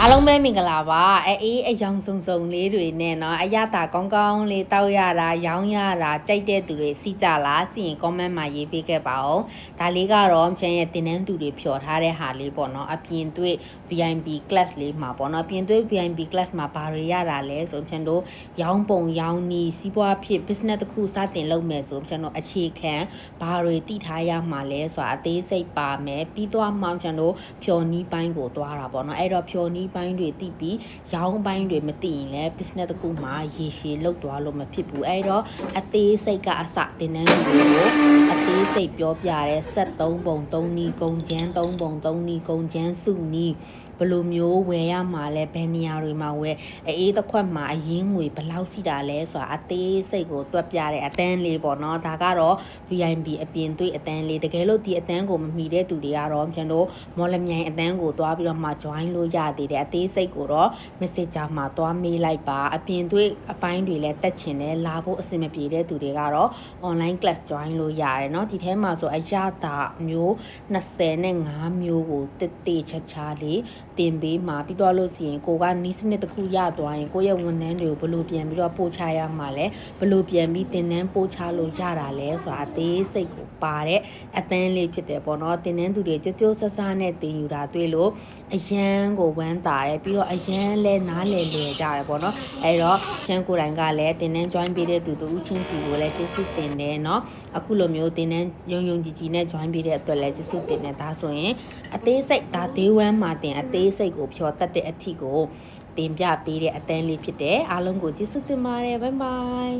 အားလုံးပဲမင်္ဂလာပါအဲအေးအယောင်စုံစုံလေးတွေနဲ့เนาะအရတာကောင်းကောင်းလေးတောက်ရတာရောင်းရတာကြိုက်တဲ့သူတွေစီကြလားစီရင် comment မှာရေးပေးခဲ့ပါအောင်ဒါလေးကတော့ချန်ရဲ့တင်နန်းသူတွေဖြော်ထားတဲ့ဟာလေးပေါ့เนาะအပြင်တွေ့ VIP class လေးမှာပေါ့เนาะအပြင်တွေ့ VIP class မှာဘာတွေရတာလဲဆိုချန်တို့ရောင်းပုံရောင်းနီးစီးပွားဖြစ် business တစ်ခုစတင်လုပ်မယ်ဆိုချန်တို့အခြေခံဘာတွေတည်ထားရမှာလဲဆိုတာအသေးစိတ်ပါမယ်ပြီးတော့မှချန်တို့ဖြော်နီးပိုင်းကိုတွားတာပေါ့เนาะအဲ့တော့ဖြော်နီး ပိုင်းတွေတည်ပြီးရောင်းပိုင်းတွေမတည်ရင်လည်း business တစ်ခုမှာရေရှည်လုပ်သွားလို့မဖြစ်ဘူးအဲ့တော့အသေးစိတ်ကအစတင်နှန်းတွေကိုအသေး စိတ်ပြောပြတဲ့ဆက်3ပုံ3နီးကုံချမ်း3ပုံ3နီးကုံချမ်းစုနီးဘယ်လိုမျိုးဝယ်ရမှာလဲဘယ်နေရာတွေမှာဝယ်အေးတစ်ခွက်မှာအရင်ငွေဘယ်လောက်စီတာလဲဆိုတာအသေးစိတ်ကိုတွက်ပြတဲ့အတန်းလေးပေါ့နော်ဒါကတော့ VIP အပြင်သွေးအတန်းလေးတကယ်လို့ဒီအတန်းကိုမမီတဲ့သူတွေကတော့ကျွန်တော်မော်လမြိုင်အတန်းကိုတွားပြီးတော့မှ join လို့ရသေးတယ်အသေးစိတ်ကိုတော့ messenger မှာတွားမေးလိုက်ပါအပြင်သွေးအပိုင်းတွေလည်းတက်ချင်တယ်လာဖို့အဆင်မပြေတဲ့သူတွေကတော့ online class join လို့ရတယ်เนาะဒီထဲ မှာဆိုအရတာမျိုး25မျိုးကိုတစ်တေချာချာလေးတင်ပေးမှာပြီးတော့လို့စီရင်ကိုကနီးစနစ်တစ်ခုရသွားရင်ကိုရဲ့ဝန်ထမ်းတွေကိုဘယ်လိုပြန်ပြီးတော့ပို့ချရမှာလဲဘယ်လိုပြန်ပြီးတင်နန်းပို့ချလို့ရတာလဲဆိုတာအသေးစိတ်ကိုပါတဲ့အတန်းလေးဖြစ်တယ်ပေါ့နော်တင်နန်းသူတွေကြိုးကြိုးဆဆနဲ့တင်ယူတာတွေ့လို့အရန်ကိုဝမ်းတာတယ်ပြီးတော့အရန်လဲနားလဲလဲကြတယ်ပေါ့နော်အဲ့တော့ချမ်းကိုယ်တိုင်ကလည်းတင်နန်း join ပေးတဲ့သူတူဦးချင်းစီကိုလည်းကျေးဇူးတင်တယ်เนาะအခုလိုမျိုးတင်နန်း ယုံယုံကြည်ကြည်နဲ့ join ပေးတဲ့အတွက်လည်းကျေးဇူးတင်တယ်ဒါဆိုရင်အသေးစိတ်ဒါ day 1မှာတင်အသေးစိတ်ကိုဖြောတတ်တဲ့အထီကိုတင်ပြပေးတဲ့အတန်းလေးဖြစ်တယ်အားလုံးကိုကျေးဇူးတင်ပါတယ် bye bye